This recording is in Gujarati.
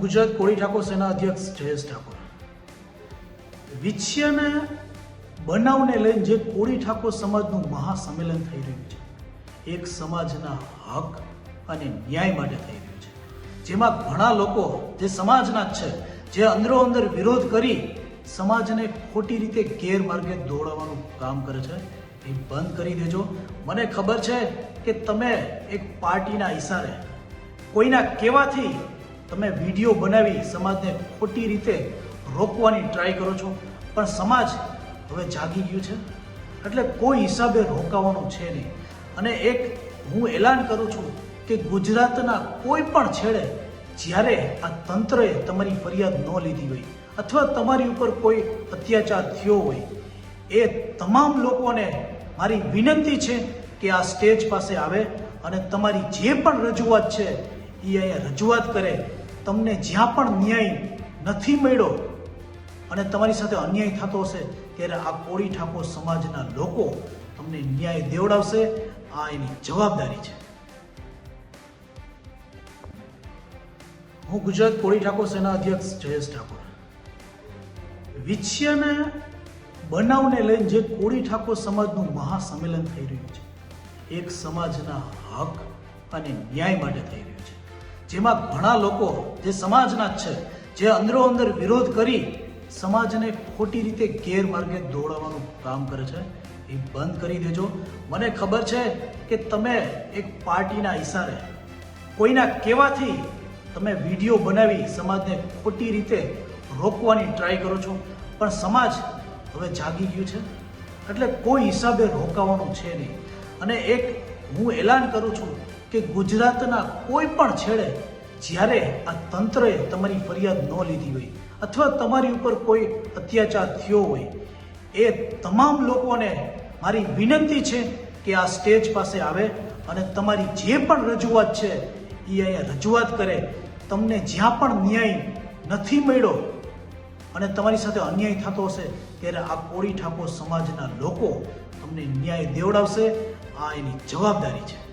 ગુજરાત કોળી ઠાકોર સેના અધ્યક્ષ જયેશ ઠાકોર. વિછિયાને બનાવને લઈને જે કોળી ઠાકોર સમાજનું મહાસંમેલન થઈ રહ્યું છે, એક સમાજના હક અને ન્યાય માટે થઈ રહ્યું છે. જેમાં ઘણા લોકો જે સમાજના જ છે, જે અંદરો અંદર વિરોધ કરી સમાજને ખોટી રીતે ગેરમાર્ગે દોડાવવાનું કામ કરે છે, એ બંધ કરી દેજો. મને ખબર છે કે તમે એક પાર્ટીના ઈશારે કોઈના કહેવાથી તમે વીડિયો બનાવી સમાજને ખોટી રીતે રોકવાની ટ્રાય કરો છો. પણ સમાજ હવે જાગી ગયું છે. એટલે કોઈ હિસાબે રોકાવાનું છે નહીં. અને એક હું એલાન કરું છું કે ગુજરાતના કોઈ પણ છેડે જ્યારે આ તંત્રએ તમારી ફરિયાદ ન લીધી હોય અથવા તમારી ઉપર કોઈ અત્યાચાર થયો હોય, એ તમામ લોકોને મારી વિનંતી છે કે આ સ્ટેજ પાસે આવે અને તમારી જે પણ રજૂઆત છે, એ અહીંયા રજૂઆત કરે તમને જ્યાં પણ ન્યાય નથી મળ્યો અને તમારી સાથે અન્યાય થતો હશે, ત્યારે આ કોળી ઠાકોર સમાજના લોકો તમને ન્યાય દેવડાવશે. આ એની જવાબદારી છે. હું ગુજરાત કોળી ઠાકોર સેના અધ્યક્ષ જયેશ ઠાકોર. વિછિયાને બનાવને લઈને જે કોળી ઠાકોર સમાજનું મહાસંમેલન થઈ રહ્યું છે, એક સમાજના હક અને ન્યાય માટે થઈ રહ્યું છે. જેમાં ઘણા લોકો, જે સમાજના જ છે, જે અંદરો અંદર વિરોધ કરી સમાજને ખોટી રીતે ગેરમાર્ગે દોડાવવાનું કામ કરે છે, એ બંધ કરી દેજો. મને ખબર છે કે તમે એક પાર્ટીના ઈશારે કોઈના કહેવાથી તમે વીડિયો બનાવી સમાજને ખોટી રીતે રોકવાની ટ્રાય કરો છો, પણ સમાજ હવે જાગી ગયું છે. એટલે કોઈ હિસાબે રોકાવાનું છે નહીં. અને એક હું એલાન કરું છું કે ગુજરાતના કોઈ પણ છેડે જ્યારે આ તંત્રએ તમારી ફરિયાદ ન લીધી હોય અથવા તમારી ઉપર કોઈ અત્યાચાર થયો હોય, એ તમામ લોકોને મારી વિનંતી છે કે આ સ્ટેજ પાસે આવે અને તમારી જે પણ રજૂઆત છે, એ અહીંયા રજૂઆત કરે. તમને જ્યાં પણ ન્યાય નથી મળ્યો અને તમારી સાથે અન્યાય થતો હશે, ત્યારે આ કોળી ઠાકોર સમાજના લોકો તમને ન્યાય દેવડાવશે. આ એની જવાબદારી છે.